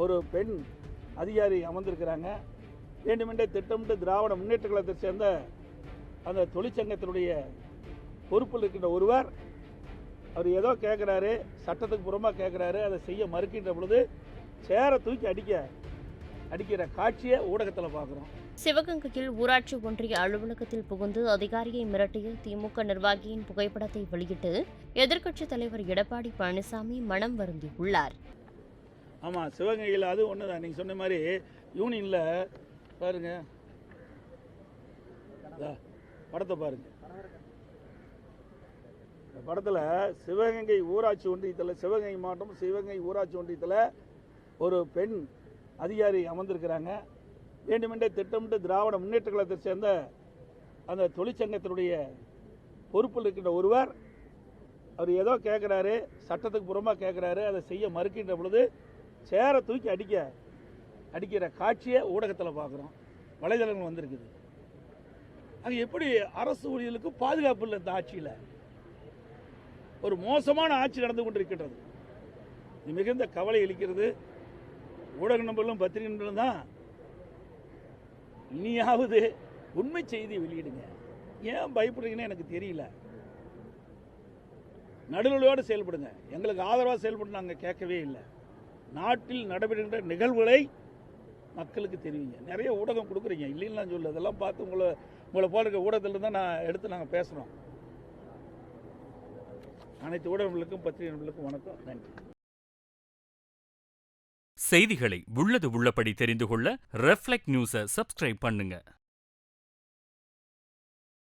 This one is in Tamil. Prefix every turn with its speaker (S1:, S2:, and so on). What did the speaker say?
S1: ஒரு பெண் அதிகாரி அமர்ந்திருக்கிறாங்க. வேண்டுமென்றே திட்டமிட்டு திராவிட முன்னேற்ற கழகத்தை சேர்ந்த அந்த தொழிற்சங்கத்தினுடைய பொறுப்பில் இருக்கின்ற ஒருவர் அவர் ஏதோ கேட்குறாரு சட்டத்துக்கு புறமாக கேட்குறாரு அதை செய்ய மறுக்கின்ற பொழுது சேரை தூக்கி அடிக்க அடிக்கிற காட்சியை ஊடகத்தில் பார்க்குறோம்
S2: சிவகங்கையில் ஊராட்சி ஒன்றிய அலுவலகத்தில் புகுந்து அதிகாரியை மிரட்டிய திமுக நிர்வாகியின் புகைப்படத்தை வெளியிட்டு எதிர்க்கட்சித் தலைவர் எடப்பாடி பழனிசாமி மனம் வருந்தியுள்ளார்.
S1: ஆமாம் சிவகங்கையில் அது ஒன்று தான் நீங்கள் சொன்ன மாதிரி யூனியனில் பாருங்க. படத்தை பாருங்க. இந்த படத்தில் சிவகங்கை ஊராட்சி ஒன்றியத்தில் சிவகங்கை மாவட்டம் சிவகங்கை ஊராட்சி ஒன்றியத்தில் ஒரு பெண் அதிகாரி அமர்ந்திருக்கிறாங்க. வேண்டுமென்றே திட்டமிட்டு திராவிட முன்னேற்ற கழகத்தை சேர்ந்த அந்த தொழிற்சங்கத்தினுடைய பொறுப்பில் இருக்கின்ற ஒருவர் அவர் ஏதோ கேட்குறாரு சட்டத்துக்கு புறமாக கேட்குறாரு அதை செய்ய மறுக்கின்ற பொழுது சேரை தூக்கி அடிக்க அடிக்கிற காட்சியை ஊடகத்தில் பார்க்குறோம். வலைதளங்கள் வந்திருக்குது. அது எப்படி அரசு ஊழியர்களுக்கு பாதுகாப்பு இல்லை இந்த ஆட்சியில்? ஒரு மோசமான ஆட்சி நடந்து கொண்டிருக்கின்றது. இது மிகுந்த கவலை அளிக்கிறது. ஊடக நம்பர்களும் பத்திரிகை நம்பர்களும் தான் இனியாவது உண்மை செய்தி வெளியிடுங்க. ஏன் பயப்படுறீங்கன்னு எனக்கு தெரியல. நடுநிலையோடு செயல்படுங்க. எங்களுக்கு ஆதரவாக செயல்பட நாங்கள் கேட்கவே இல்லை. நாட்டில் நடைபெறுகின்ற நிகழ்வுகளை மக்களுக்கு தெரிவிங்க. நிறைய ஊடகம் கொடுக்குறீங்க. இல்லைன்னா சொல்லு அதெல்லாம் பார்த்து உங்களை உங்களை போல இருக்க ஊடகத்தில் தான் நான் எடுத்து நாங்கள் பேசுகிறோம் அனைத்து ஊடகங்களுக்கும் பத்திரிகை நண்பர்களுக்கும் வணக்கம். நன்றி.
S3: செய்திகளை உள்ளது உள்ளபடி தெரிந்து கொள்ள ரெஃப்ளெக்ட் நியூஸை சப்ஸ்கிரைப் பண்ணுங்க.